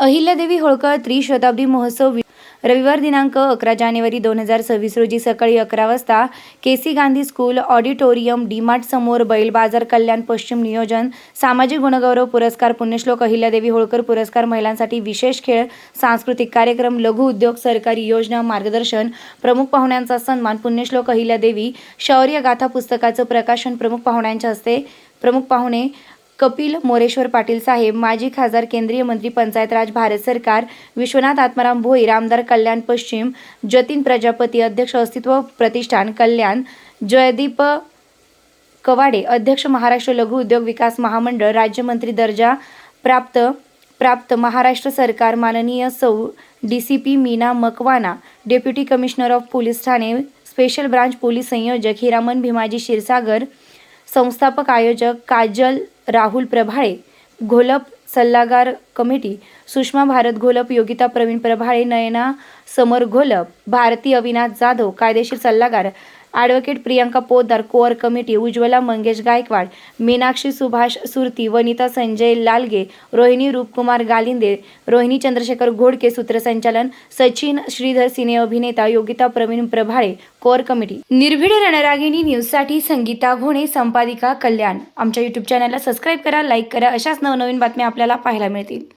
अहिल्यादेवी होळकर त्रिशताब्दी महोत्सव रविवार दिनांक अकरा जानेवारी दोन हजार सव्वीस रोजी सकाळी अकरा वाजता K C Gandhi school auditorium DMart समोर बैल बाजार कल्याण पश्चिम नियोजन सामाजिक गुणगौरव पुरस्कार पुण्यश्लोक अहिल्यादेवी होळकर पुरस्कार महिलांसाठी विशेष खेळ सांस्कृतिक कार्यक्रम लघु उद्योग सरकारी योजना मार्गदर्शन प्रमुख पाहुण्यांचा सन्मान पुण्यश्लोक अहिल्यादेवी शौर्य गाथा पुस्तकाचं प्रकाशन प्रमुख पाहुण्यांच्या हस्ते प्रमुख पाहुणे कपिल मोरेश्वर पाटील साहेब माजी खासदार केंद्रीय मंत्री पंचायत राज भारत सरकार विश्वनाथ आत्माराम भोईर आमदार कल्याण पश्चिम जतीन प्रजापती अध्यक्ष अस्तित्व प्रतिष्ठान कल्याण जयदीप कवाडे अध्यक्ष महाराष्ट्र लघु उद्योग विकास महामंडळ राज्यमंत्री दर्जा प्राप्त प्राप्त महाराष्ट्र सरकार माननीय सौ D C P Meena Makwana deputy commissioner of police Thane special branch police संयोजक हिरामन भीमाजी क्षीरसागर संस्थापक आयोजक काजल राहुल प्रभाळे घोलप सल्लागार कमिटी सुषमा भारत घोलप योगिता प्रवीण प्रभाळे नयना समर घोलप भारती अविनाश जाधव कायदेशीर सल्लागार advocate Priyanka Poddar core committee Ujjwala Mangesh Gaikwad Meenakshi Subhash Surti Vanita Sanjay Lalge Rohini Roopkumar Galinde Rohini Chandrashekhar Ghodke सूत्रसंचालन सचिन श्रीधर सिने अभिनेता Yogita Pravin Prabhale core committee. Nirbhid Ranragini न्यूजसाठी संगीता घोणे संपादिका कल्याण. आमच्या यूट्यूब चॅनलला सबस्क्राईब करा लाईक करा. अशाच नवनवीन बातम्या आपल्याला पाहायला मिळतील.